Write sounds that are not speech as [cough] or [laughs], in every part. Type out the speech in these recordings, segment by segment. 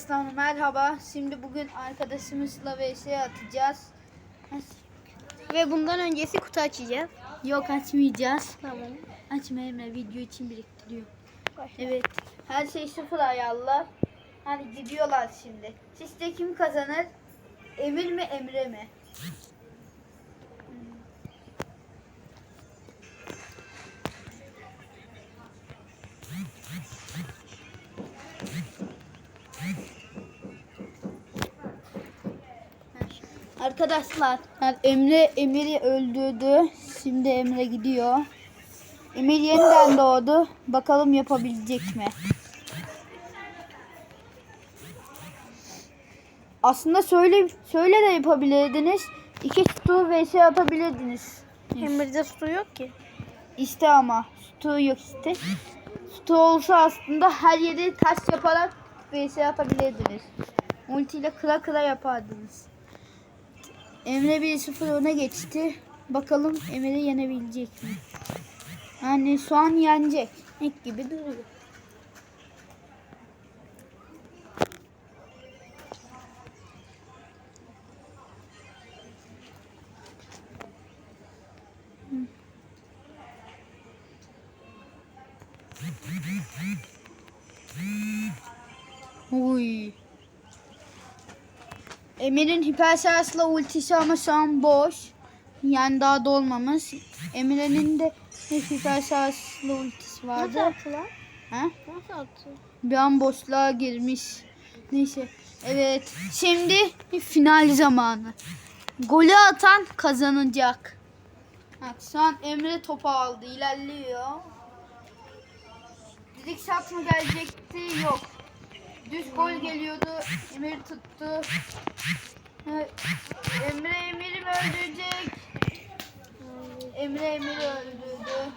Arkadaşlar merhaba. Şimdi bugün arkadaşımızla vs atacağız. Ve bundan öncesi kutu açacağız. Yok açmayacağız. Tamam. Açma Emre video için biriktiriyor. Başla. Evet. Her şey sıfır ayarlar. Hani gidiyorlar şimdi. Sizce kim kazanır? Emir mi Emre mi? Arkadaşlar yani Emre Emir'i öldürdü. Şimdi Emre gidiyor. Emir yeniden doğdu. Bakalım yapabilecek mi? Aslında söyle söyle de yapabilirdiniz. İki stu vs atabilirdiniz. Emir'de su yok ki. İşte ama stu yok işte. Stu olsa aslında her yeri taş yaparak vs atabilirdiniz. Ultiyle kıra kıra yapardınız. Emre 1-0 öne geçti. Bakalım Emre yenebilecek mi? Yani şu an yenecek. İlk gibi duruyor. Uy. Emir'in hipersensla ultisi ama şu an boş. Yani daha dolmamış. Emir'in de hipersensla ultisi vardı. Nasıl attılar? Ha? Nasıl attı? Bir an boşluğa girmiş. Neyse. Evet. Şimdi final zamanı. Golü atan kazanacak. Evet, şu an Emre topu aldı. ilerliyor. Didik shot mı gelecekti? Yok. Düz gol geliyordu. Emir tuttu. Emre Emir'i mi öldürecek? Emre Emir'i öldürdü.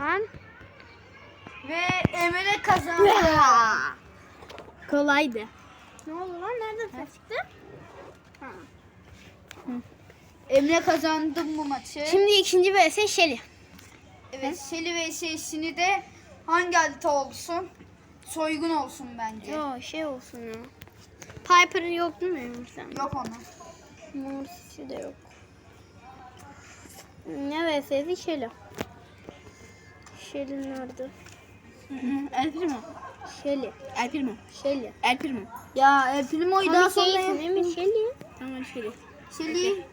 Lan. Ve Emre kazandı. [laughs] Kolaydı. Ne oldu lan? Nereden ses çıktı? Ha. Emre kazandı bu maçı. Şimdi ikinci vs Shelly. Evet, Shelly ve şeysini de hangi harita olsun? Soygun olsun bence. Yo şey olsun ya. Piper yok değil mi Emir'den? Yok onun. Morsi de yok. Ne vs'si Shelly. Shelly nerede? [laughs] El Primo. Shelly. El Primo. Shelly. El Primo. Ya El Primo'yu daha sonra şey yap- Emir Shelly. Tamam Shelly. Shelly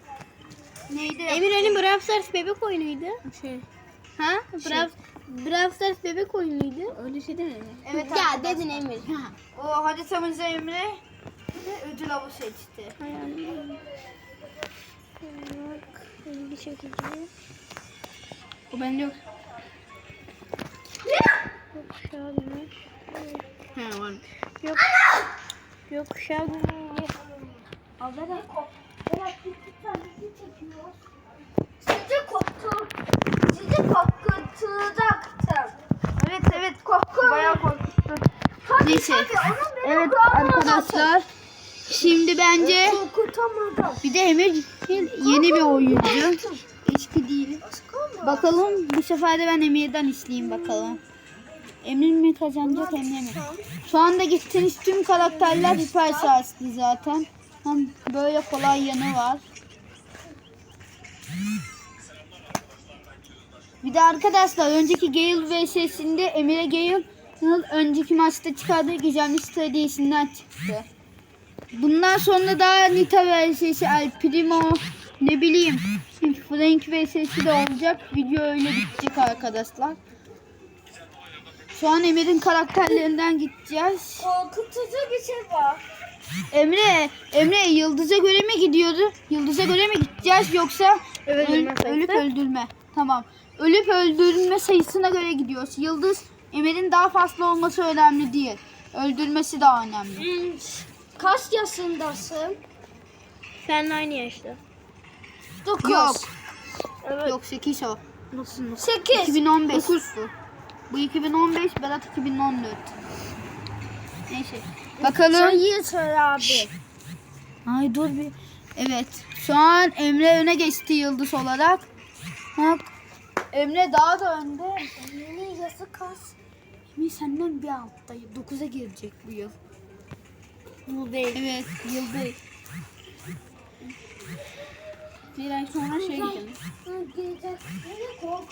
neydi? Emir hani Brawl Stars bebek oyunuydu. Şey. Ha? Brawl, Brawl Stars bebek oyunuydu. Öyle şey değil mi? Evet ya arkadaşlar. dedin Emir. O haritamızda Emre ve ödül avı seçti. Hayalim. Bak, ilgi çekici. O bende yok. Yok Şahin. He var. Yok. Yok Şahin. Al Berat. Berat bir lütfen bizi çekiyor. Sizi korktu. Sizi korkutacaktım. Evet evet korktu. Bayağı korkuttu. Neyse. Evet arkadaşlar. Şimdi bence Korkutamadım. bir de Emir yeni bir oyuncu. Eski değil. Bakalım bu sefer de ben Emir'den isteyeyim bakalım. Emir mi kazanacak Emir mi? Şu anda gittiğiniz tüm karakterler hiper sahaslı zaten. Hem böyle kolay yanı var. Bir de arkadaşlar önceki Gale vs'sinde Emir'e Gale önceki maçta çıkardığı gizemli stratejisinden çıktı. Bundan sonra daha Nita vs'si El Primo ne bileyim Frank vs'si de olacak. Video öyle bitecek arkadaşlar. Şu an Emir'in karakterlerinden gideceğiz. Korkutucu bir şey var. Emre, Emre Yıldız'a göre mi gidiyordu? Yıldız'a göre mi gideceğiz yoksa Öldürme öl- ölüp öldürme? Tamam. Ölüp öldürme sayısına göre gidiyoruz. Yıldız Emir'in daha fazla olması önemli değil. Öldürmesi daha önemli. Kaç yaşındasın? Seninle aynı yaşta. Yok. Evet. Yok 8 o. Nasıl? 8. 2015 bu. Bu 2015, Berat 2014. Neyse. Bakalım. Sayı söyle abi. Ay dur bir. Evet. Şu an Emre öne geçti yıldız olarak. Bak. Emre daha da önde. Yeni yası kaç? Emir senden bir altta. 9'a girecek bu yıl. Bu değil. Evet yıl değil. Bir ay sonra şey gidelim.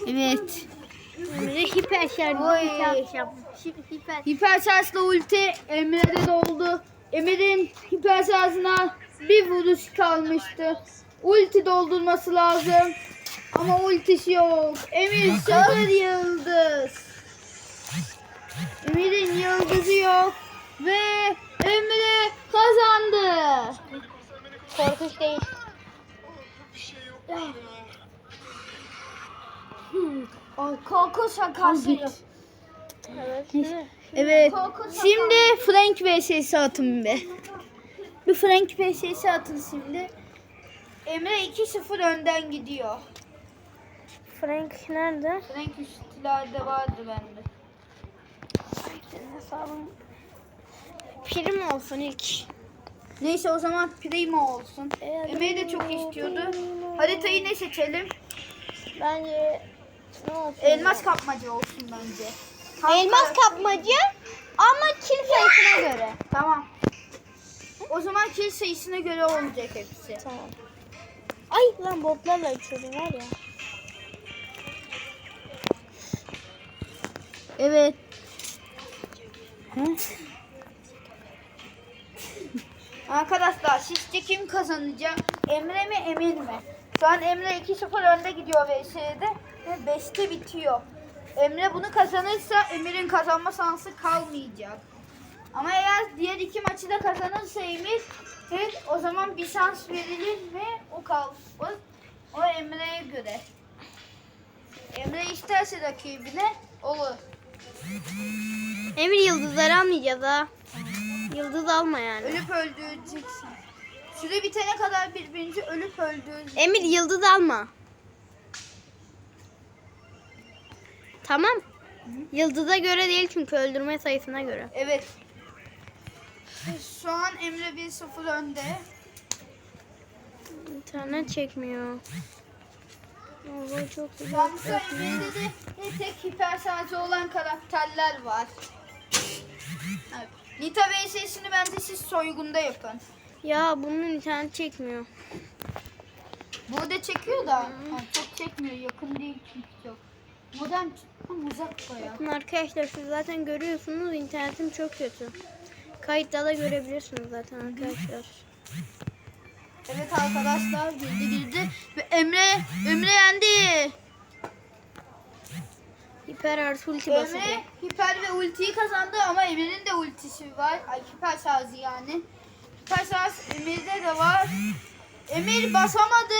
Evet. Emre hiper şarj. Hiper. Hiper. Şarjlı ulti Emre'de doldu. Emir'in hiper şarjına bir vuruş kalmıştı. Ulti doldurması lazım. Ama ultisi yok. Emir sıfır yıldız. Emir'in yıldızı yok. Ve Emre. Korkunç değil. Korku şakası. Evet. Evet. Şimdi Frank vs atın be. Bir Frank vs atın şimdi. Emre 2-0 önden gidiyor. Frank nerede? Frank üstlerde vardı bende. Hesabım. Prim olsun ilk. Neyse o zaman Primo olsun. Emre de çok istiyordu. Haritayı ne seçelim? Bence ne olsun? Elmas kapmaca olsun bence. Elmas kapmacı ama kill sayısına göre. Tamam. O zaman kill sayısına göre olacak hepsi. Tamam. Ay lan botlarla uçuyordum var ya. Evet. Arkadaşlar sizce kim kazanacak? Emre mi Emir mi? Şu an Emre 2-0 önde gidiyor VS'de ve 5'te bitiyor. Emre bunu kazanırsa Emir'in kazanma şansı kalmayacak. Ama eğer diğer iki maçı da kazanırsa Emir evet, o zaman bir şans verilir ve o kalır. O, o Emre'ye göre. Emre isterse rakibine olur. Emir yıldızları almayacağız ha. Yıldız alma yani. Ölüp öldüreceksin. Süre bitene kadar birbirinizi ölüp öldürün. Emir yıldız alma. Tamam. Yıldıza göre değil çünkü öldürme sayısına göre. Evet. Şu an Emre 1-0 önde. İnternet çekmiyor. Allah çok güzel. bu Emre'de de tek hiper olan karakterler var. Evet. Nita VS'sini bence siz soygunda yapın. Ya bunun internet çekmiyor. Burada çekiyor da ha, çok çekmiyor. Yakın değil çünkü çok. Modem ama uzak baya. Bakın arkadaşlar siz zaten görüyorsunuz internetim çok kötü. Kayıtta da görebilirsiniz zaten arkadaşlar. Evet arkadaşlar girdi girdi. Ve Emre, Emre yendi. Hiper artı ulti Emre hiper ve ultiyi kazandı ama Emir'in de ultisi var. Ay hiper şarjı yani. Hiper şarj Emir'de de var. Emir basamadı.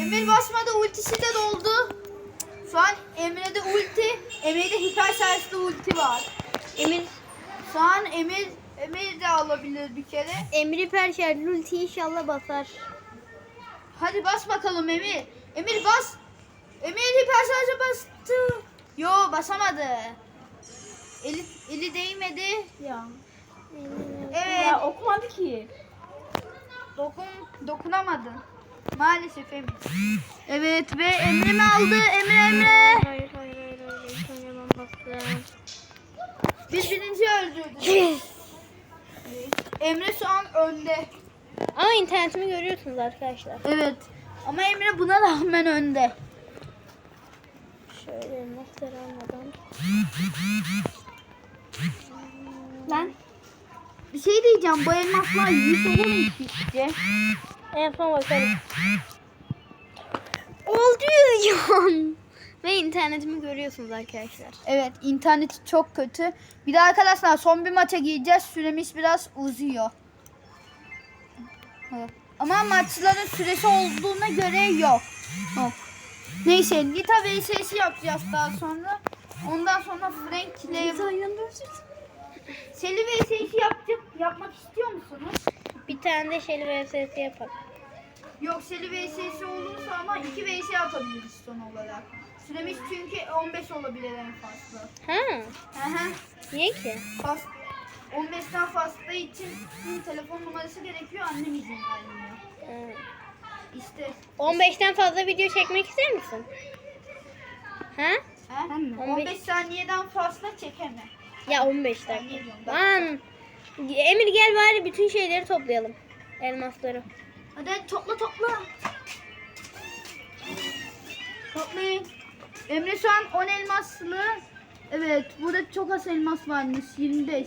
Emir basmadı ultisi de doldu. Şu an Emre'de ulti, Emir'de hiper şarjlı ulti var. Emir Şu an Emir Emir de alabilir bir kere. Emir hiper şarjlı ulti inşallah basar. Hadi bas bakalım Emir. Emir bas. Emir hiper şarja bastı. Yo basamadı. Eli, eli değmedi. Ya. Evet. okumadı ki. Dokun, dokunamadın. Maalesef Emir. Evet ve Emre mi aldı? Emre Emre. Hayır hayır hayır hayır. Ben bastım. Birbirinizi öldürdünüz. Emre şu an önde. Ama internetimi görüyorsunuz arkadaşlar. Evet. Ama Emre buna rağmen önde. Şöyle elmasları almadan. Lan. Bir şey diyeceğim. Bu elmaslar 100 olur mu sizce? En son bakalım. Oldu ya. [laughs] Ve internetimi görüyorsunuz arkadaşlar. Evet interneti çok kötü. Bir de arkadaşlar son bir maça gireceğiz. Süremiz biraz uzuyor. Evet. Ama maçların süresi olduğuna göre yok. Yok. Neyse Nita vs yapacağız daha sonra. Ondan sonra Frank ile Seli vs yapacak, yapmak istiyor musunuz? Bir tane de şeyli VSS yapalım. Yok Seli vs olursa ama 2 vs atabiliriz son olarak. Süremiz çünkü 15 olabilir en fazla. Ha? Hı hı. Niye ki? Fas 15'ten fazla için telefon numarası gerekiyor annem izin vermiyor. Ha. İşte 15'ten fazla video çekmek ister misin? Ha? Mi? 15 saniyeden fazla çekeme. Ya 15 Ben dakika. Lan. Emir gel bari bütün şeyleri toplayalım. Elmasları. Hadi topla topla. Toplayın. Emre şu an 10 elmaslı. Evet burada çok az elmas varmış 25.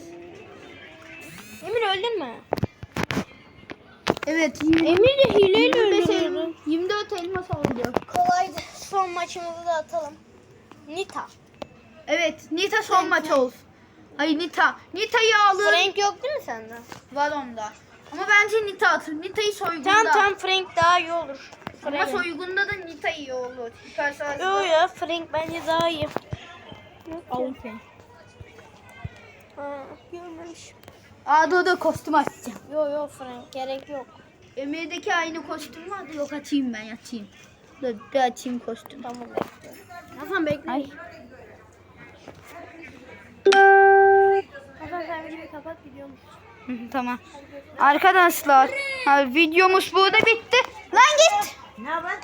Emir öldün mü? Evet 20, Emir de hileyle 25 öldürdü. elmas, 24 elmas oldu. Kolaydı. Son maçımızı da atalım. Nita. Evet Nita son maç olsun. Hayır Nita. Nita'yı alın. Frank yok değil mi sende? Var onda. Ama bence Nita atın. Nita'yı soygunda. Tamam tamam Frank daha iyi olur. Ama Frank. soygunda da Nita iyi olur. Çıkarsa Yo ya Frank bence daha iyi. Alın Frank. Ha, görmemiş. Aa dur dur kostüm açacağım. Yo yo Frank gerek yok. Emir'deki aynı kostüm vardı. Yok açayım ben açayım. Dur bir açayım kostüm. Tamam bekle. Hasan bekle. Ay. Hasan sen videoyu kapat gidiyormuş. Tamam. Arkadaşlar ha, videomuz burada bitti. Lan git. Ne haber?